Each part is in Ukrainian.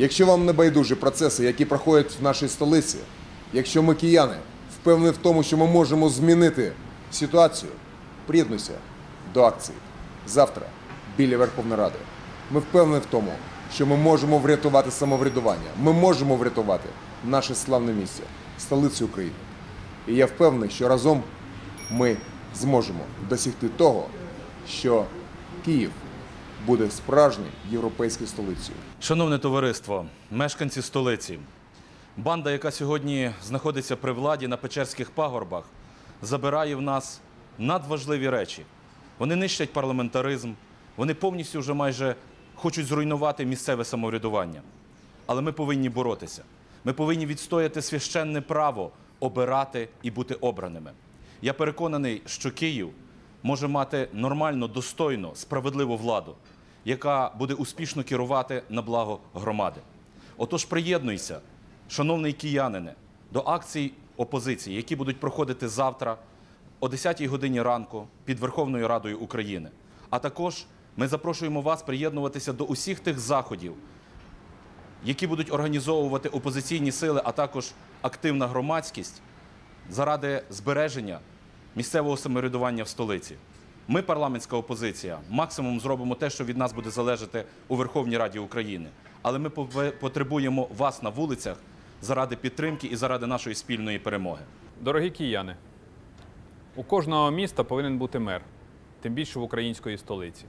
Якщо вам не байдужі процеси, які проходять в нашій столиці, якщо ми кияни впевнені в тому, що ми можемо змінити ситуацію, приєднуйся до акції завтра біля Верховної Ради. Ми впевнені в тому, що ми можемо врятувати самоврядування. Ми можемо врятувати наше славне місце, столицю України. І я впевнений, що разом ми зможемо досягти того, що Київ буде справжньою європейською столицею. Шановне товариство, мешканці столиці, банда, яка сьогодні знаходиться при владі на Печерських пагорбах, забирає в нас надважливі речі. Вони нищать парламентаризм, вони повністю вже майже хочуть зруйнувати місцеве самоврядування. Але ми повинні боротися. Ми повинні відстояти священне право обирати і бути обраними. Я переконаний, що Київ може мати нормально, достойну, справедливу владу, яка буде успішно керувати на благо громади. Отож, приєднуйся, шановний киянине, до акцій опозиції, які будуть проходити завтра о 10-й годині ранку під Верховною Радою України. А також ми запрошуємо вас приєднуватися до усіх тих заходів, які будуть організовувати опозиційні сили, а також активна громадськість заради збереження місцевого самоврядування в столиці. Ми, парламентська опозиція, максимум зробимо те, що від нас буде залежати у Верховній Раді України. Але ми потребуємо вас на вулицях заради підтримки і заради нашої спільної перемоги. Дорогі кияни, у кожного міста повинен бути мер, тим більше в української столиці.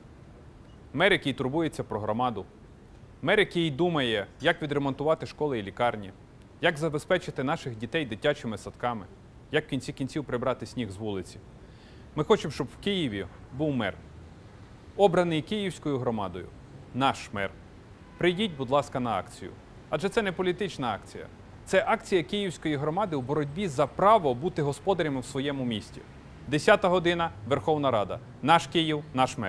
Мер, який турбується про громаду, мер, який думає, як відремонтувати школи і лікарні, як забезпечити наших дітей дитячими садками, як в кінці кінців прибрати сніг з вулиці. Ми хочемо, щоб в Києві був мер, обраний київською громадою, наш мер. Прийдіть, будь ласка, на акцію. Адже це не політична акція. Це акція Київської громади у боротьбі за право бути господарями в своєму місті. 10 година Верховна Рада. Наш Київ, наш мер.